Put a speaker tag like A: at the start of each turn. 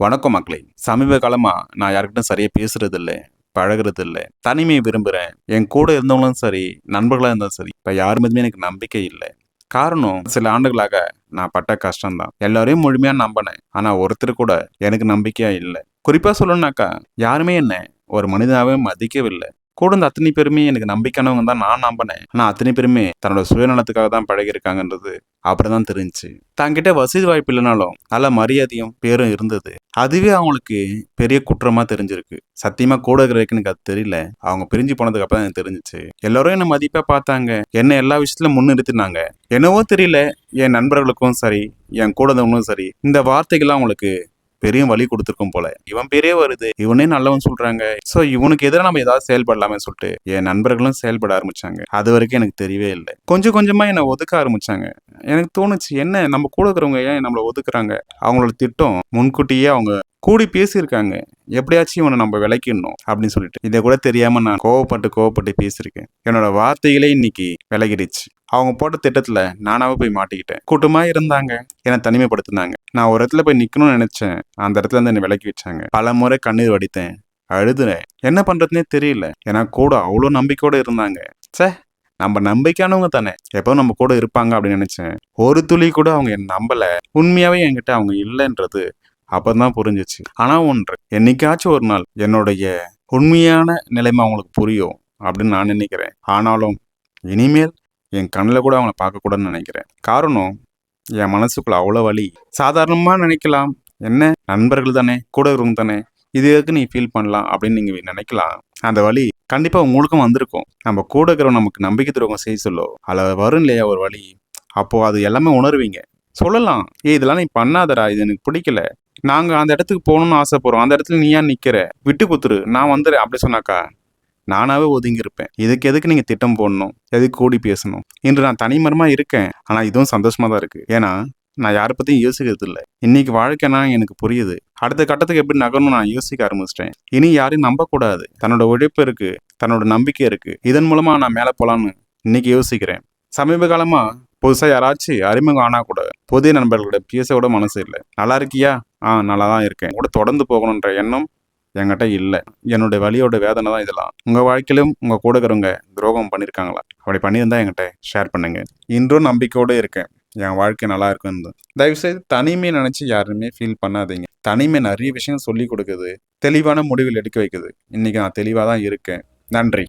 A: வணக்கம் மக்களே. சமீப காலமாக நான் யாருக்கிட்டும் சரியாக பேசுறது இல்லை பழகிறது இல்லை தனிமையை விரும்புகிறேன் என் கூட இருந்தவங்களும் சரி நண்பர்களாக இருந்தாலும் சரி இப்போ யார் மீதுமே எனக்கு நம்பிக்கை இல்லை. காரணம் சில ஆண்டுகளாக நான் பட்ட கஷ்டம்தான். எல்லாரையும் முழுமையாக நம்பினேன். ஆனால் ஒருத்தர் கூட எனக்கு நம்பிக்கையாக இல்லை. குறிப்பாக சொல்லணுன்னாக்கா யாருமே என்ன ஒரு மனிதனாகவே மதிக்கவில்லை. கூட இந்த அத்தனை பேருமே எனக்கு நம்பிக்கையானவங்க தான் நான் நம்பினேன். ஆனால் அத்தனை பேருமே தன்னோட சுயநலத்துக்காக தான் பழகிருக்காங்கன்றது அப்புறம் தான் தெரிஞ்சுச்சு தங்கிட்ட வசதி வாய்ப்பு இல்லைனாலும் நல்ல மரியாதையும் பேரும் இருந்தது. அதுவே அவங்களுக்கு பெரிய குற்றமா தெரிஞ்சிருக்கு. சத்தியமா கூட இருக்கிறதுக்கு எனக்கு அது தெரியல. அவங்க பிரிஞ்சு போனதுக்கு அப்புறம் எனக்கு தெரிஞ்சிச்சு. எல்லாரும் என்ன மதிப்பா பார்த்தாங்க. என்ன எல்லா விஷயத்திலும் முன்னிறுத்தினாங்க. என்னவோ தெரியல என் நண்பர்களுக்கும் சரி என் கூட இருந்தவங்களும் சரி இந்த வார்த்தைகள்லாம் அவங்களுக்கு பெரிய வழி கொடுத்துருக்கும் போல. இவன் பெரிய வருது. இவனே நல்லவன் சொல்றாங்க. சோ இவனுக்கு எதிராக நம்ம ஏதாவது செயல்படலாமே சொல்லிட்டு என் நண்பர்களும் செயல்பட ஆரம்பிச்சாங்க. அது வரைக்கும் எனக்கு தெரியவே இல்லை. கொஞ்சம் கொஞ்சமா என்னை ஒதுக்க ஆரம்பிச்சாங்க. எனக்கு தோணுச்சு என்ன நம்ம கூட இருக்கிறவங்க ஏன் நம்மளை ஒதுக்குறாங்க? அவங்களோட திட்டம் முன்கூட்டியே அவங்க கூடி பேசியிருக்காங்க. எப்படியாச்சும் இவனை நம்ம விளக்கிடணும் அப்படின்னு சொல்லிட்டு. இதை கூட தெரியாம நான் கோவப்பட்டு கோவப்பட்டு பேசியிருக்கேன். என்னோட வார்த்தைகளே இன்னைக்கு விலகிடுச்சு. அவங்க போட்ட திட்டத்துல நானாவே போய் மாட்டிக்கிட்டேன். கூட்டமா இருந்தாங்க. என்னை தனிமைப்படுத்தினாங்க. நான் ஒரு இடத்துல போய் நிக்கணும்னு நினைச்சேன். அந்த இடத்துல இருந்து என்னை விலக்கி வச்சாங்க. பல முறை கண்ணீர் வடித்தேன். அழுதுனேன் என்ன பண்றதுனே தெரியல. ஏன்னா கூட அவ்வளோ நம்பிக்கையோட இருந்தாங்க. ச்சே நம்ம நம்பிக்கையானவங்க தானே. எப்போ நம்ம கூட இருப்பாங்க அப்படின்னு நினைச்சேன். ஒரு துளி கூட அவங்க என்னை நம்பல. உண்மையாவே என்கிட்ட அவங்க இல்லைன்றது அப்பதான் புரிஞ்சிச்சு. ஆனா ஒன்று என்னைக்காச்சும் ஒரு நாள் என்னுடைய உண்மையான நிலைமை அவங்களுக்கு புரியும் அப்படின்னு நான் நினைக்கிறேன். ஆனாலும் இனிமேல் என் கண்ணில் கூட அவங்கள பார்க்கக்கூடாதுன்னு நினைக்கிறேன். காரணம் என் மனசுக்குள்ள அவ்வளோ வலி. சாதாரணமாக நினைக்கலாம். என்ன? நண்பர்கள் தானே கூட இருக்கவங்க தானே. இது நீ ஃபீல் பண்ணலாம் அப்படின்னு நீங்கள் நினைக்கலாம். அந்த வழி கண்டிப்பாக உங்களுக்கும் வந்திருக்கும். நம்ம கூட இருக்கிறவங்க நமக்கு நம்பிக்கை தருவங்க செய்ய சொல்லோ. அதில் வரும் இல்லையா ஒரு வழி அப்போ அது எல்லாமே உணர்வீங்க. சொல்லலாம். ஏ இதெல்லாம் நீ பண்ணாதடா. இது எனக்கு பிடிக்கல. நாங்கள் அந்த இடத்துக்கு போகணும்னு ஆசைப்படுறோம். அந்த இடத்துல நீ ஏன் நிற்கிற விட்டு குத்துரு. நான் வந்துடுறேன் அப்படி சொன்னாக்கா நானாவே ஒதுங்கியிருப்பேன். இதுக்கு எதுக்கு நீங்க திட்டம் போடணும்? எதுக்கு கூடி பேசணும்? இன்று நான் தனிமரமா இருக்கேன். ஆனா இதுவும் சந்தோஷமா தான் இருக்கு. ஏன்னா நான் யாரை பத்தியும் யோசிக்கிறது இல்லை இன்னைக்கு வாழ்க்கைனா எனக்கு புரியுது. அடுத்த கட்டத்துக்கு எப்படி நகரணும் நான் யோசிக்க ஆரம்பிச்சிட்டேன். இனி யாரையும் நம்பக்கூடாது. தன்னோட உழைப்பு இருக்கு. தன்னோட நம்பிக்கை இருக்கு. இதன் மூலமா நான் மேலே போலான்னு இன்னைக்கு யோசிக்கிறேன். சமீப காலமா புதுசாக யாராச்சும் அறிமுகம் ஆனா கூட புதிய நண்பர்களோட பேச கூட மனசு இல்லை. நல்லா இருக்கியா? ஆ நல்லா தான் இருக்கேன். கூட தொடர்ந்து போகணுன்ற எண்ணம் என்கிட்ட இல்லை. என்னுடைய வழியோட வேதனை தான் இதெல்லாம். உங்கள் வாழ்க்கையிலும் உங்கள் கூட இருக்கிறவங்க துரோகம் பண்ணியிருக்காங்களா? அப்படி பண்ணியிருந்தா என்கிட்ட ஷேர் பண்ணுங்க. இன்றும் நம்பிக்கையோட இருக்கேன். என் வாழ்க்கை நல்லா இருக்குன்னு தயவுசெய்து தனிமை நினச்சி யாருமே ஃபீல் பண்ணாதீங்க. தனிமை நிறைய விஷயம் சொல்லி கொடுக்குது. தெளிவான முடிவில் எடுக்க வைக்குது. இன்றைக்கி நான் தெளிவாக தான் இருக்கேன். நன்றி.